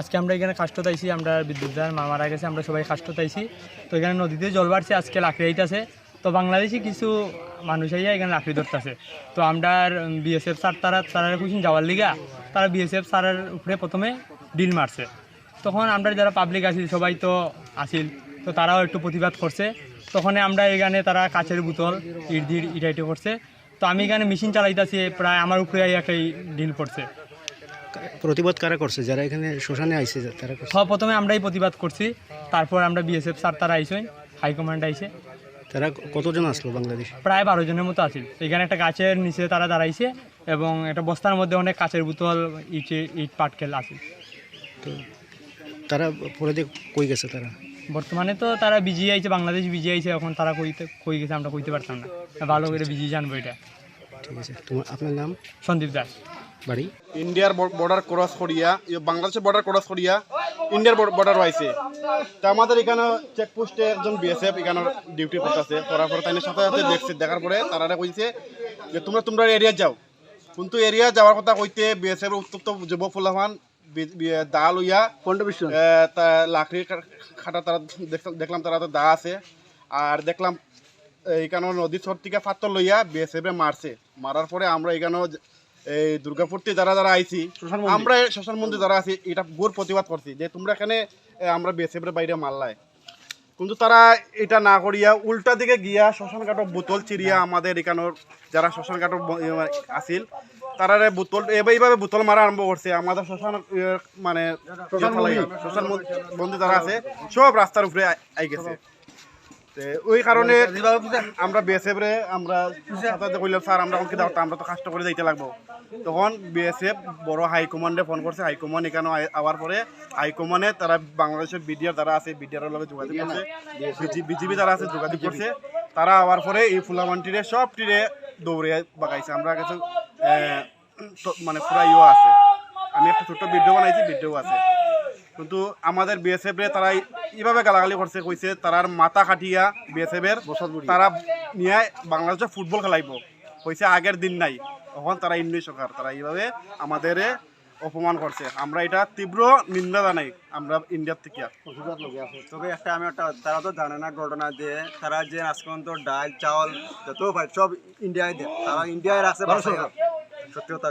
আজকে আমরা এখানে কাষ্ট তাইছি, আমরা বিদ্যুৎ দার মা মারা গেছে, আমরা সবাই কাষ্ট তাইছি। তো এখানে নদীতে জল বাড়ছে, আজকে লাকড়ি আইতাছে। তো বাংলাদেশি কিছু মানুষ আইয়া এখানে লাকড়ি ধরতেছে। তো আমরা বিএসএফ স্যার তারা তারা কুইছেন যাওয়ার লিগা, তারা বিএসএফ স্যারের উপরে প্রথমে ডিল মারছে। তখন আমরা যারা পাবলিক আছি, সবাই তো আসিল তো তারাও একটু প্রতিবাদ করছে। তখন আমরা এখানে তারা কাচের বোতল, ইট দিয়ে ইটাইটে করছে। তো আমি এখানে মেশিন চালাইতেছি, প্রায় আমার উপরে একটা ডিল পড়ছে প্রতিবাদ কারা করছে যারা এখানে শ্মশানে আইছে তারা করছে। সব প্রথমে আমরাই প্রতিবাদ করছি তারপর আমরা বিএসএফ স্যার তারা আইসেন হাইকমান্ড আইসে তারা কতজন আসলো বাংলাদেশ? প্রায় বারো জনের মতো আছিল। এখানে একটা গাছের নিচে তারা দাঁড়াইছে এবং একটা বস্তার মধ্যে অনেক কাচের বোতল ইটে ইট পাটকেল আছে তো তারা পরে দিয়ে কই গেছে তারা? বর্তমানে তো তারা বিজি আইছে বাংলাদেশ বিজি আইছে এখন তারা কইতে কই গেছে আমরা কইতে পারতাম না। ভালো করে বিজি জানব এটা। ঠিক আছে। তোমার আপনার নাম? সন্দীপ দাস। বাড়ি? ইন্ডিয়ার বর্ডার ক্রস করিয়া বাংলাদেশের বর্ডার ক্রস করিয়া ইন্ডিয়ার বর্ডার আইছে তা আমাদের এখানে চেকপোস্টে একজন বিএসএফ এখানে ডিউটি করতেছে। করার পরে তাই সাথে সাথে দেখছে দেখার পরে তারা কইছে যে তোমরা তোমরা এরিয়া যাও। কিন্তু এরিয়া যাওয়ার কথা কইতে বিএসএফ উত্তপ্ত যুব ফুলাহান দা লইয়া লাকড়ি খাটা তারা দেখ- দেখলাম তারা তো দা আছে। আর দেখলাম এইখানে নদীর চর থেকে পাথর লইয়া বিএসএফ মারছে। মারার পরে আমরা এখানে এই দুর্গাপুরতে যারা যারা আইছি আমরা শ্মশান মন্দির যারা আছি এটা গোর প্রতিবাদ করছি যে তোমরা এখানে আমরা এর বাইরে মারলাই কিন্তু তারা এটা না করিয়া উল্টা দিকে গিয়া শ্মশান ঘাটক বোতল চিরিয়া আমাদের এখানোর যারা শ্মশান ঘাটক আসিল তারা বোতল এইভাবে বোতল মারা আরম্ভ করছে। আমাদের শ্মশান ইয়ে, মানে শ্মশান বন্ধু যারা আছে সব রাস্তার উপরে আই- গেছে। ওই কারণে আমরা বিএসএফ রে আমরা কইলাম স্যার আমরা আমরা তো কষ্ট করে যাইতে লাগবো। তখন বিএসএফ বড় হাইকমান্ডে ফোন করছে। হাইকমান্ড এখানে আওয়ার পরে হাইকমান্ডে তারা বাংলাদেশের বিডিআর যারা আছে বিডিআর লগে যোগাযোগ করছে। বিজিবি যারা আছে যোগাযোগ করছে। তারা আওয়ার পরে এই ফুলামানটিরে সব টিরে দৌড়ে বাগাইছে। আমরা কাছে মানে পুরা ইয়ে আছে। আমি একটা ছোট্ট ভিডিও বানাইছি ভিডিও আছে। কিন্তু আমাদের বিএসএফ রে তারা এইভাবে গালাগালি করছে কইছে তারার মাথা কাটিয়া বিএসএফ এর তারা নিয়ে বাংলাদেশে ফুটবল খেলাইব। কইছে আগের দিন নাই। তখন তারা ইন্ডিয়া সরকার তারা এইভাবে আমাদের অপমান করছে। আমরা এটা তীব্র নিন্দা জানাই, আমরা ইন্ডিয়ার থেকে। তবে একটা আমি একটা, তারা তো জানে না ঘটনা যে, তারা যে আজ পর্যন্ত ডাল, চাউল, যত ভাই, সব ইন্ডিয়ায় দেয়। তারা ইন্ডিয়ায় রাখছে সত্যি কথা